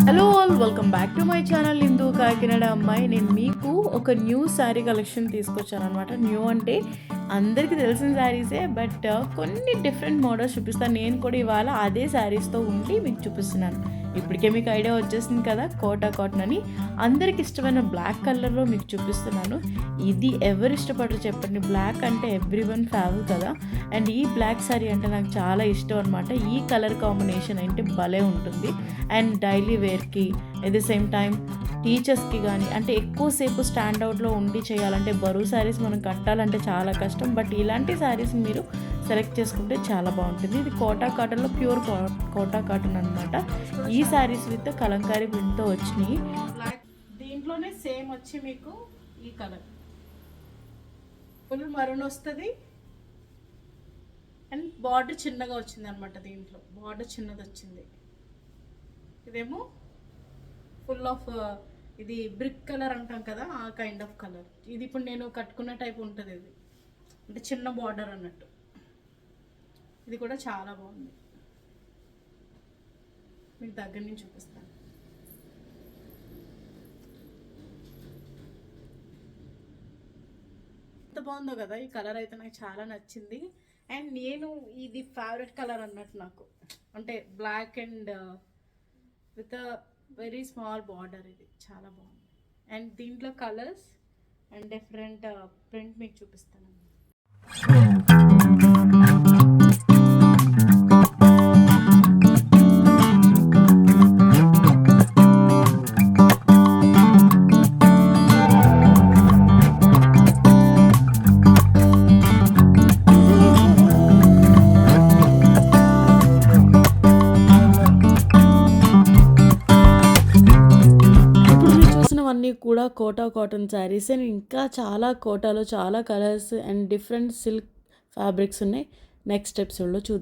Hello all welcome back to my channel Hindu Kakinada అమ్మాయి నేను మీకు ఒక న్యూ శారీ కలెక్షన్ తీసుకొచ్చాను అనమాట న్యూ అంటే అందరికీ తెలిసిన శారీసే బట్ uh, కొన్ని డిఫరెంట్ మోడల్స్ చూపిస్తాను. నేను కూడా ఇవాళ అదే శారీస్తో ఉండి మీకు చూపిస్తున్నాను. ఇప్పటికే మీకు ఐడియా వచ్చేసింది కదా కోటా కాటన్ అని. అందరికి ఇష్టమైన బ్లాక్ కలర్లో మీకు చూపిస్తున్నాను. ఇది ఎవరు ఇష్టపడరు చెప్పండి. బ్లాక్ అంటే ఎవ్రీ వన్ ఫేవర్ కదా. అండ్ ఈ బ్లాక్ శారీ అంటే నాకు చాలా ఇష్టం అనమాట ఈ కలర్ కాంబినేషన్ అంటే భలే ఉంటుంది. అండ్ డైలీ వేర్కి ఎట్ ది సేమ్ టైం టీచర్స్కి కానీ అంటే ఎక్కువసేపు స్టాండ్ అవుట్లో ఉండి చేయాలంటే బరువు శారీస్ మనం కట్టాలంటే చాలా కష్టం. బట్ ఇలాంటి శారీస్ మీరు సెలెక్ట్ చేసుకుంటే చాలా బాగుంటుంది. ఇది కోటా కాటన్లో ప్యూర్ కోటా కాటన్ అనమాట ఈ శారీస్ విత్ కలంకారీ ప్రింట్తో వచ్చినాయి. దీంట్లోనే సేమ్ వచ్చి మీకు ఈ కలర్. ఫుల్ మరూన్ వస్తుంది. అండ్ బార్డర్ చిన్నగా వచ్చింది అనమాట దీంట్లో. బార్డర్ చిన్నది వచ్చింది ఇదేమో ఫుల్ ఆఫ్ ఇది బ్రిక్ కలర్ అంటాం కదా ఆ కైండ్ ఆఫ్ కలర్ ఇది ఇప్పుడు నేను కట్టుకున్న టైప్ ఉంటుంది ఇది. అంటే చిన్న బార్డర్ అన్నట్టు. ఇది కూడా చాలా బాగుంది. మీకు దగ్గర నుంచి చూపిస్తాను. ఎంత బాగుందో కదా ఈ కలర్ అయితే నాకు చాలా నచ్చింది. అండ్ నేను ఇది ఫేవరెట్ కలర్ అన్నట్టు నాకు. అంటే black and with very small border ఇది. చాలా బాగుంది. అండ్ దీంట్లో కలర్స్ అండ్ డిఫరెంట్ ప్రింట్ మీకు చూపిస్తాను. Hmm. చూసినవన్నీ కూడా కోటా కాటన్ శారీస్ అండ్ ఇంకా చాలా కోటాలో చాలా colours and different silk fabrics ఉన్నాయి. నెక్స్ట్ ఎపిసోడ్లో చూద్దాం.